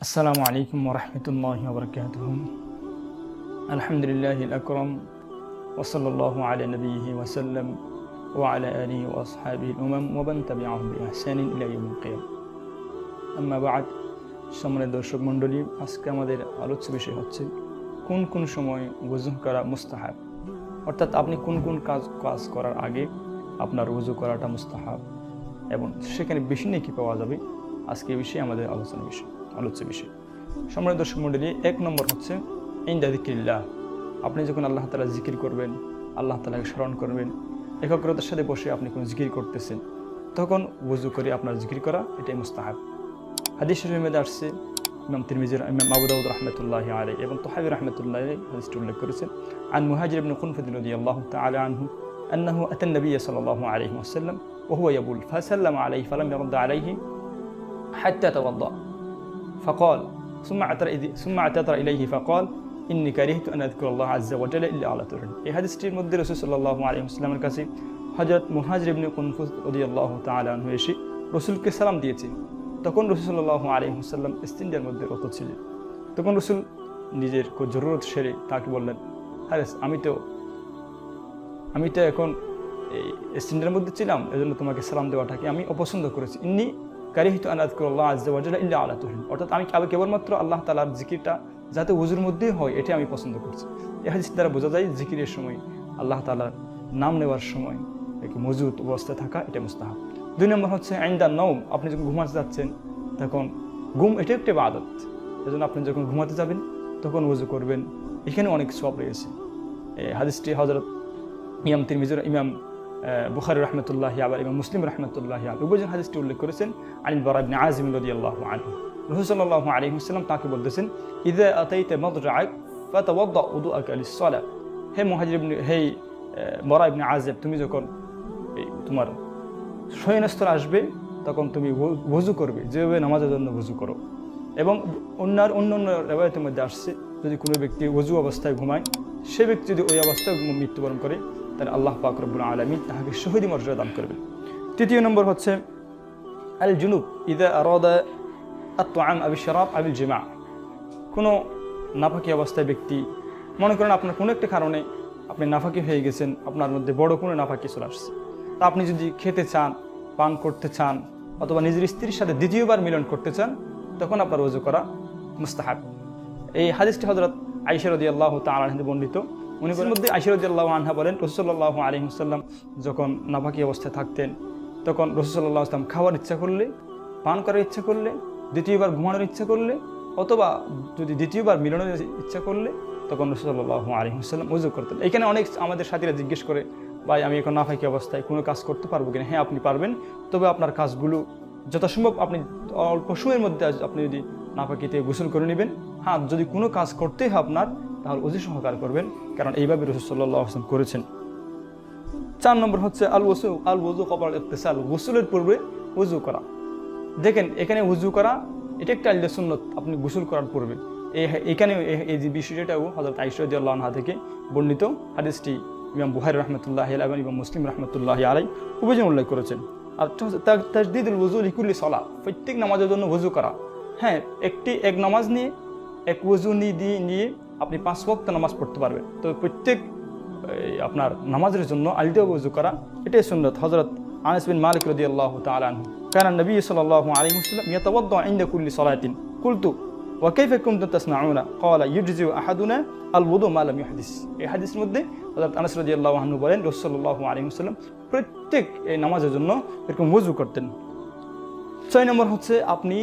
আসসালামু আলাইকুম ওরহমতুল্লাহ বরকাত আলহামদুলিল্লাহ আকরম। ওসল আল নবী ওসলম ও আলা আলী ওসহাবি উমাম ওবান আম্মাবাদ দর্শক মণ্ডলী, আজকে আমাদের আলোচ্য বিষয় হচ্ছে, কোন কোন সময় ওজু করা মুস্তাহাব? অর্থাৎ আপনি কোন কোন কাজ কাজ করার আগে আপনার উজু করাটা মুস্তাহাব? এবং সেখানে বেশি নাকি পাওয়া যাবে? আজকে বিষয়ে আমাদের আলোচনা বিষয়। আলোচ্য বিষয় সম্মানিত দর্শক মণ্ডলী এক নম্বর হচ্ছে ইন্দা দিকিল্লাহ আপনি যখন আল্লাহ তালা জিকির করবেন আল্লাহ তালাকে স্মরণ করবেন একাগ্রতার সাথে বসে আপনি কোনো জিকির করতেছেন তখন ওযু করে আপনার জিকির করা এটাই মুস্তাহাব হাদিস শরীফের মধ্যে আসছে ইমাম তিরমিজির ইমাম আবু দাউদ রহমতুল্লাহ আলাই এবং তোহাবি রহমতুল্লাহ হাদিসটি উল্লেখ করেছেন আন মুহাজির ইবনে খুনফুদ্দিন রাদিয়াল্লাহু তাআলা আনহু أنه أتى النبي صلى الله عليه وسلم وهو يبول فسلم عليه فلم يرد عليه حتى توضأ ফকল সুম্মা আতার সুম্মা আতাতার ইলাইহি ফকল ইন্নি কারিহিতু আনাদকুল্লাহ আজ্জা ওয়াজাল ইল্লা আলা তুরুন এই হাদিসটির মধ্যে الله عليه وسلم ওয়াসাল্লামের কাছে হযরত মুহাজির ইবনে কুনফুস الله تعالى عنه এসে রসুলকে সালাম দিয়েছেন তখন রসুল্লাহ সাল্লাল্লাহু হুসাল্লাম ওয়াসাল্লাম মধ্যে রত ছিলেন। তখন রসুল নিজের জরুরত সেরে তাকে বললেন, আরে, আমি তো আমি তো এখন এই স্ট্যান্ডের মধ্যে ছিলাম, এজন্য তোমাকে সালাম দেওয়াটাকে আমি অপছন্দ করেছি। ইনি কারিহিত আনাদ করল্লাহ আজ্জাওয়াজাল্লাহ ইল্লা আল্লাহ তুহিন অর্থাৎ আমি কেবলমাত্র আল্লাহ তালার জিকিরটা যাতে উজুর মধ্যেই হয়, এটাই আমি পছন্দ করছি। এই হাদিস দ্বারা বোঝা যায় জিকিরের সময়, আল্লাহ তালার নাম নেওয়ার সময় একটু মজুদ অবস্থায় থাকা, এটা মুস্তাহাব। দুই নম্বর হচ্ছে, আইন্দা নৌম আপনি যখন ঘুমাতে যাচ্ছেন, তখন ঘুম এটা একটি আদত এজন্য আপনি যখন ঘুমাতে যাবেন, তখন উজু করবেন। এখানে অনেক সব রয়েছে। হাদিসটি হজরত ইমাম তিরমিজুর ইমাম বুখারি রহমতুল্লাহ আবার ইমাম মুসলিম রহমতুল্লাহ উভয়জন হাদিসটি উল্লেখ করেছেন আনিল বরাবিন আজিম রদি আল্লাহ আনহু। রহুসাল্লাহ আলী হুসাল্লাম তাকে বলতেছেন ইদে আতাইতে মদরাক ফাতাওয়াদ্দা উদুআকা লিসসালাহ হে মুহাজির হে বরা ইবনে আজেব তুমি যখন তোমার শয়নস্থল আসবে, তখন তুমি ভুজু করবে, যেভাবে নামাজের জন্য ভুজু করো। এবং অন্যার অন্য অন্য রেবায়তের মধ্যে আসছে, যদি কোনো ব্যক্তি ওজু অবস্থায় ঘুমায়, সে ব্যক্তি যদি ওই অবস্থায় মৃত্যুবরণ করে তাহলে আল্লাহ পাক রব্বুল আলমী তাহাকে শহীদ মর্যাদা দান করবেন তৃতীয় নম্বর হচ্ছে, আল জুনুব, ইদা আরদা আবি শরাব আবিল জিমা। কোনো নাফাকি অবস্থায় ব্যক্তি, মনে করেন আপনার কোনো একটা কারণে আপনি নাফাকি হয়ে গেছেন, আপনার মধ্যে বড় কোনো নাফাকি চলে আসছে। তা আপনি যদি খেতে চান, পান করতে চান, অথবা নিজের স্ত্রীর সাথে দ্বিতীয়বার মিলন করতে চান, তখন আপনার ওজু করা মুস্তাহাব। এই হাদিসটি হজরত আইসরদি আল্লাহ তালাহিন্দে বর্ণিত। উনি মধ্যে আইসরদি আল্লাহ আনহা বলেন রসুল্লাহ আলী হুসাল্লাম যখন নাফাকি অবস্থায় থাকতেন, তখন রসুল্লাহ আসলাম খাওয়ার ইচ্ছা করলে, পান করার ইচ্ছা করলে, দ্বিতীয়বার ঘুমানোর ইচ্ছা করলে, অথবা যদি দ্বিতীয়বার মিলনের ইচ্ছা করলে, তখন রসুল্লাহ আলী হুসাল্লাম উজু করতেন। এখানে অনেক আমাদের সাথীরা জিজ্ঞেস করে, ভাই, আমি এখন নাফাকি অবস্থায় কোনো কাজ করতে পারব কিনা? হ্যাঁ আপনি পারবেন, তবে আপনার কাজগুলো যথাসম্ভব আপনি অল্প সময়ের মধ্যে আপনি যদি নাফাকিতে গোসল করে নেবেন। হ্যাঁ যদি কোনো কাজ করতেই হয় আপনার তাহলে অজি সহকার করবেন, কারণ এইভাবে রসুল্লাহ আসলাম করেছেন। চার নম্বর হচ্ছে আল ওসু, আল ওজু কপাল ইফতেসাল গোসলের পূর্বে উজু করা। দেখেন, এখানে উজু করা, এটা একটা আল্লাহ সুন্নত, আপনি গোসল করার পূর্বে। এখানে এই যে বিষয়টাও হজরত আইসরদি আল্লাহা থেকে বর্ণিত হাদিসটি ইমাম বুহারি রহমতুল্লাহ এবং ইমাম মুসলিম রহমতুল্লাহ আলাই উভয়জন উল্লেখ করেছেন। আর তাজদিদুল ওজু লিকুল্লি সলা, প্রত্যেক নামাজের জন্য ওজু করা। হ্যাঁ একটি, এক নামাজ নিয়ে এক ওজু দিয়ে নিয়ে আপনি পাঁচ ওয়াক্ত নামাজ পড়তে পারবেন। তো প্রত্যেক আপনার নামাজের জন্য আলদা উজু করা, এটাই সুন্নত হজরত আনিস বিন মালিক রদি আল্লাহ তালু কারণ নবী সাল আলী মুসলাম ইয়াতবদ্দ আইন্দা কুল্লি সলায়তিন কুলতু ওয়াকাইফ কুমতু তাসনাউনা? কলা ইউজিউ আল ওদু মালাম ইহাদিস এই হাদিসের মধ্যে হজরত আনাস রদি আল্লাহানু বলেন রসল্লাহ আলী প্রত্যেক, এই নামাজের জন্য এরকম উজু করতেন। ছয় নম্বর হচ্ছে আপনি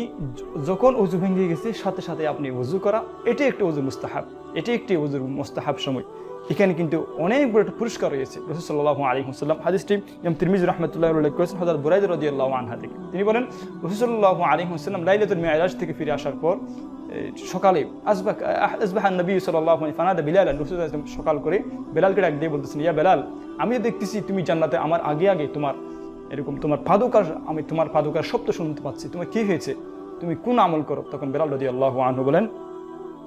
যখন উজু ভেঙে গেছে, সাথে সাথে আপনি উজু করা। এটি একটি উজু মুস্তাহাব। এটি একটি উজুর মুস্তাহাব সময়। এখানে কিন্তু অনেক বড় একটা পুরস্কার রয়েছে। রসুল্লাহ আলী হুসাল্লাম হাদিসটি ইমাম তিরমিজ রহমতুল্লাহ উল্লেখ করেছেন হজরত বুরাইদ রদিয়াল্লাহ আনহা থেকে। তিনি বলেন রসুল্লাহ আলী হুসাল্লাম লাইলাতুল মেয়াজ থেকে ফিরে আসার পর সকালে আসবাহ আসবাহ নবী সাল্লাহ ফানাদা বিলাল রসুল সকাল করে বেলালকে ডাক দিয়ে বলতেছেন, ইয়া বেলাল, আমিও দেখতেছি তুমি জান্নাতে, আমার আগে আগে তোমার এরকম তোমার পাদুকার, আমি তোমার পাদুকার শব্দ শুনতে পাচ্ছি। তোমার কি হয়েছে? তুমি কোন আমল করো? তখন বেলাল রদি আল্লাহ আনহু বলেন,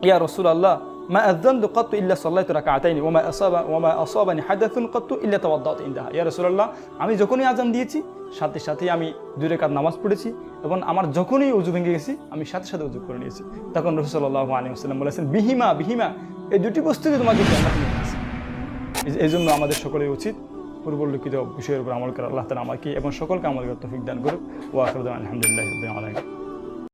ইয়া রসুল আল্লাহ মা আযানতু কাত্তু ইল্লা সাল্লাইতু রাকাতাইনি ওয়া মা আসাবা, ওয়া মা আসাবানি হাদাথুন কাত্তু ইল্লা তাওয়াদ্দাতু ইনদাহা। ইয়া রাসূলুল্লাহ, আমি যখনই আজান দিয়েছি, সাথে সাথে আমি দুই রাকাত নামাজ পড়েছি এবং আমার যখনই উজু ভেঙে গেছি, আমি সাথে সাথে উজু করে নিয়েছি। তখন রাসূল সাল্লাল্লাহু আলাইহি ওয়াসাল্লাম বলেছেন, বিহিমা বিহিমা, এই দুটি বস্তুতে তোমাকে এই জন্য আমাদের সকলের উচিত পূর্বলিখিত বিষয়ের উপর আমল করা আল্লাহ তালা আমাকে এবং সকলকে আমল করতে ফিক দান করুক। ও আখিরু আলহামদুলিল্লাহ আলামিন।